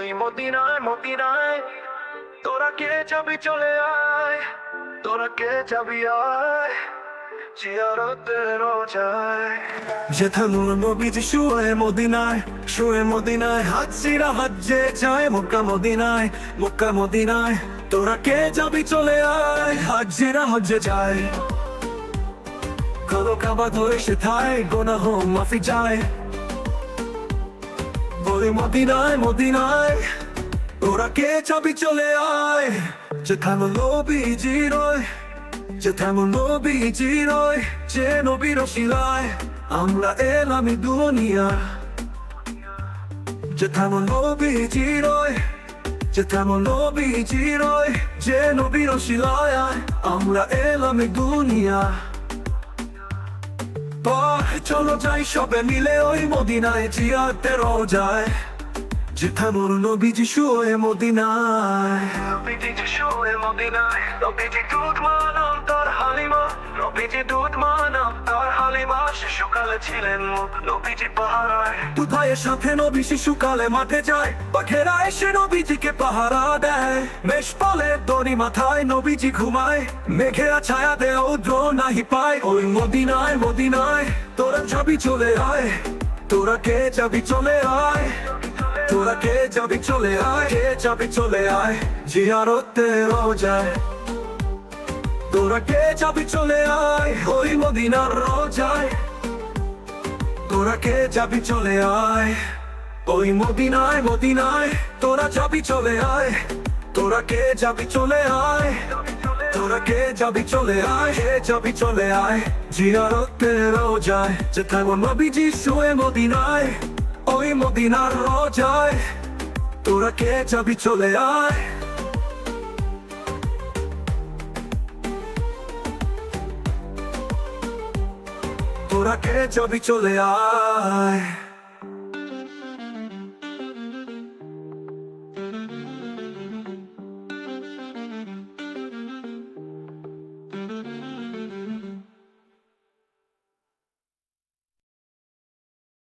ওই মদিনায় মদিনায়। তোরা কে যাবি চলে আয়, তোরা কে যাবি আয় রোজায়। যেথানুর নবীজি শুয়ে মদিনায় শুয়ে মদিনায় হাজিরা হজ্জে যায় মক্কা মদিনায় মক্কা মদিনায়। তোরা কে যাবি চলে আয় হাজিরা হজ্জে যায় কলো কাবা ধরে সেথায় গোনা হোম মাফি যায় বলি মদিনায় মদিনায়। তোরা কে যাবি চলে আয়? যেখানে নবীজি রয় যেখানে নবীজি রয় যে নবীর শিলায় আমরা এলাম দুনিয়া। যেখানে নবীজি রয় যেখানে নবীজি রয় যে নবীর শিলায় আমরা এলাম দুনিয়া। পর চলো যাই, সবে মিলে ওই মদিনায় জিয়াতে রোজায়। জিথানুর নবী যিশু শুয়ে মদিনায়। নবীজি শুয়ে মদিনায়। নবীজি দুধ মানাম তার হালিমা। নবীজি দুধ মানাম তার হালিমা। শিশুকালে ছিলেন নবীজি পাহারায়। দুধায়ের সাথে নবী শিশুকালে মাঠে যায়, পাখেরা এসে নবীজিকে পাহারা দেয়। মেষ পলে দড়ি মাথায় নবীজি ঘুমায়, মেঘেরা ছায়া দেয় উদ্র নাহি পায়। ওই মদিনায় মদিনায় তোরা যাবি চলে আয়, তোরা কে যাবি চলে আয়, তোরা কে যাবি চলে আয়, কে যাবি চলে আয়, জিয়ারতে রোজায়। তোরা কে যাবি চলে আয়, ওই মদিনার রোজায়। তোরা কে যাবি চলে আয়? ওই মদিনায় মদিনায় তোরা যাবি চলে আয়। তোরা কে যাবি চলে আয়? তোরা কে যাবি চলে আয়? কে যাবি চলে আয়? জিয়ারতে রোজায় যেথায় নবীজি শুয়ে মদিনায়, ওই মদিনার রোজায়। তোরা কে যাবি চলে আয়? তোরা কে যাবি চলে আয়।